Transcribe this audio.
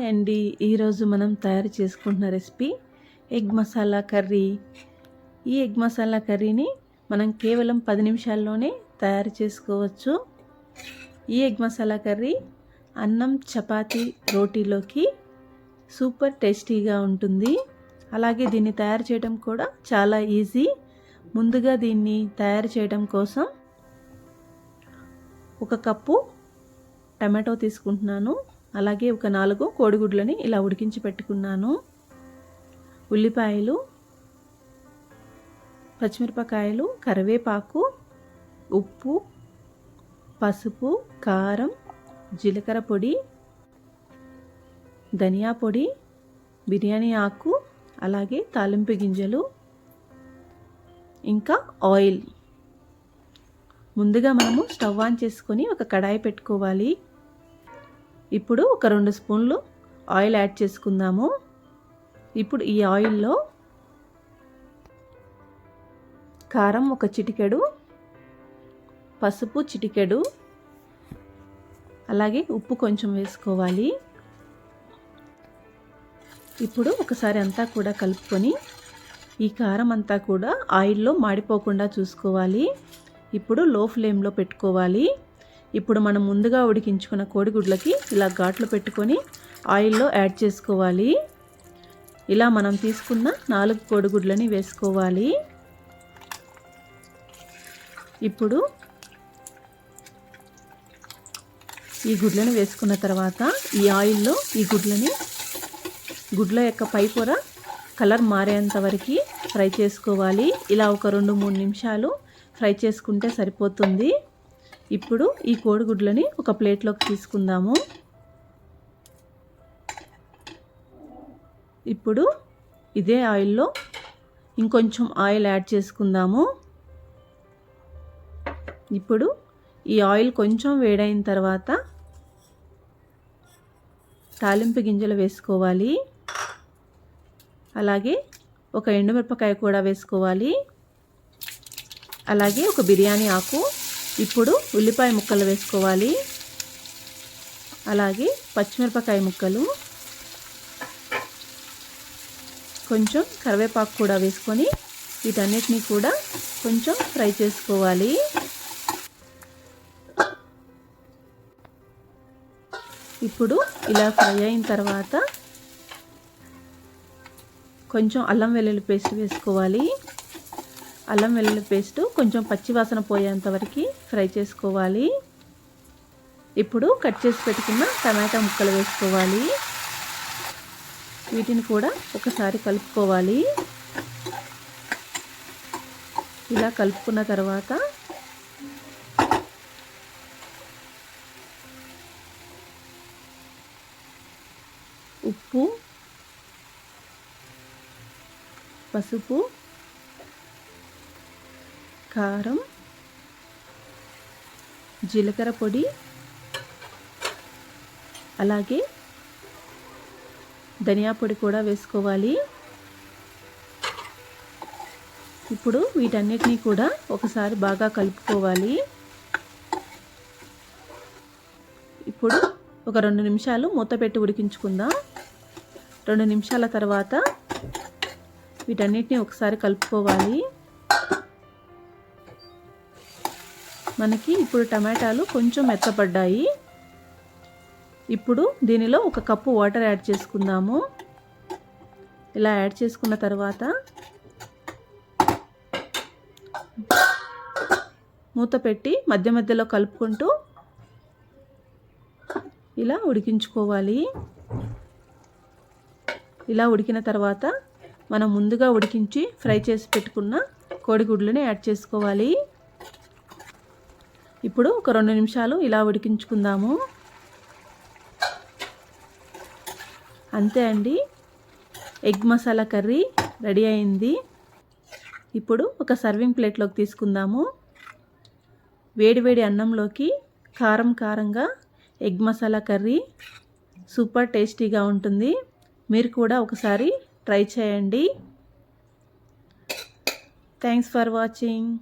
Hi అండి ఈరోజు మనం తయారు చేసుకుంటున్న రెసిపీ ఎగ్ మసాలా కర్రీ. ఈ ఎగ్ మసాలా కర్రీని మనం కేవలం పది నిమిషాల్లోనే తయారు చేసుకోవచ్చు. ఈ ఎగ్ మసాలా కర్రీ అన్నం చపాతీ రోటీలోకి సూపర్ టేస్టీగా ఉంటుంది. అలాగే దీన్ని తయారు చేయడం కూడా చాలా ఈజీ. ముందుగా దీన్ని తయారు చేయడం కోసం ఒక కప్పు టమాటో తీసుకుంటున్నాను. అలాగే ఒక నాలుగు కోడిగుడ్లని ఇలా ఉడికించి పెట్టుకున్నాను. ఉల్లిపాయలు పచ్చిమిరపకాయలు కరివేపాకు ఉప్పు పసుపు కారం జీలకర్ర పొడి ధనియా పొడి బిర్యానీ ఆకు అలాగే తాలింపు గింజలు ఇంకా ఆయిల్. ముందుగా మనము స్టవ్ ఆన్ చేసుకొని ఒక కడాయి పెట్టుకోవాలి. ఇప్పుడు ఒక రెండు స్పూన్లు ఆయిల్ యాడ్ చేసుకుందాము. ఇప్పుడు ఈ ఆయిల్లో కారం ఒక చిటికెడు పసుపు చిటికెడు అలాగే ఉప్పు కొంచెం వేసుకోవాలి. ఇప్పుడు ఒకసారి అంతా కూడా కలుపుకొని ఈ కారం అంతా కూడా ఆయిల్లో మాడిపోకుండా చూసుకోవాలి. ఇప్పుడు లో ఫ్లేమ్లో పెట్టుకోవాలి. ఇప్పుడు మనం ముందుగా ఉడికించుకున్న కోడిగుడ్లకి ఇలా ఘాట్లు పెట్టుకొని ఆయిల్లో యాడ్ చేసుకోవాలి. ఇలా మనం తీసుకున్న నాలుగు కోడిగుడ్లని వేసుకోవాలి. ఇప్పుడు ఈ గుడ్లను వేసుకున్న తర్వాత ఈ ఆయిల్లో ఈ గుడ్లని గుడ్ల యొక్క పై పొర కలర్ మారేంత వరకు ఫ్రై చేసుకోవాలి. ఇలా ఒక రెండు మూడు నిమిషాలు ఫ్రై చేసుకుంటే సరిపోతుంది. ఇప్పుడు ఈ కోడిగుడ్లని ఒక ప్లేట్లోకి తీసుకుందాము. ఇప్పుడు ఇదే ఆయిల్లో ఇంకొంచెం ఆయిల్ యాడ్ చేసుకుందాము. ఇప్పుడు ఈ ఆయిల్ కొంచెం వేడైన తర్వాత తాలింపు గింజలు వేసుకోవాలి. అలాగే ఒక ఎండుమిరపకాయ కూడా వేసుకోవాలి. అలాగే ఒక బిర్యానీ ఆకు ఇప్పుడు ఉల్లిపాయ ముక్కలు వేసుకోవాలి. అలాగే పచ్చిమిరపకాయ ముక్కలు. కొంచెం కరివేపాకు కూడా వేసుకొని వీటన్నిటినీ కూడా కొంచెం ఫ్రై చేసుకోవాలి. ఇప్పుడు ఇలా ఫ్రై అయిన తర్వాత కొంచెం అల్లం వెల్లుల్లి పేస్ట్ వేసుకోవాలి. అల్లం వెల్లుల్లి పేస్ట్ కొంచెం పచ్చివాసన పోయేంత వరకు ఫ్రై చేసుకోవాలి. ఇప్పుడు కట్ చేసి పెట్టుకున్న టమాటా ముక్కలు వేసుకోవాలి. వీటిని కూడా ఒకసారి కలుపుకోవాలి. ఇలా కలుపుకున్న తర్వాత ఉప్పు పసుపు కారం జీలకర్ర పొడి అలాగే ధనియా పొడి కూడా వేసుకోవాలి. ఇప్పుడు వీటన్నిటినీ కూడా ఒకసారి బాగా కలుపుకోవాలి. ఇప్పుడు ఒక రెండు నిమిషాలు మూత పెట్టి ఉడికించుకుందాం. రెండు నిమిషాల తర్వాత వీటన్నిటిని ఒకసారి కలుపుకోవాలి. మనకి ఇప్పుడు టమాటాలు కొంచెం మెత్తపడ్డాయి. ఇప్పుడు దీనిలో ఒక కప్పు వాటర్ యాడ్ చేసుకుందాము. ఇలా యాడ్ చేసుకున్న తర్వాత మూత పెట్టి మధ్య మధ్యలో కలుపుకుంటూ ఇలా ఉడికించుకోవాలి. ఇలా ఉడికిన తర్వాత మనం ముందుగా ఉడికించి ఫ్రై చేసి పెట్టుకున్న కోడిగుడ్లని యాడ్ చేసుకోవాలి. ఇప్పుడు ఒక రెండు నిమిషాలు ఇలా ఉడికించుకుందాము. అంతే అండి. ఎగ్ మసాలా కర్రీ రెడీ అయింది. ఇప్పుడు ఒక సర్వింగ్ ప్లేట్లోకి తీసుకుందాము. వేడివేడి అన్నంలోకి కారం కారంగా ఎగ్ మసాలా కర్రీ సూపర్ టేస్టీగా ఉంటుంది. మీరు కూడా ఒకసారి ట్రై చేయండి. Thanks for watching.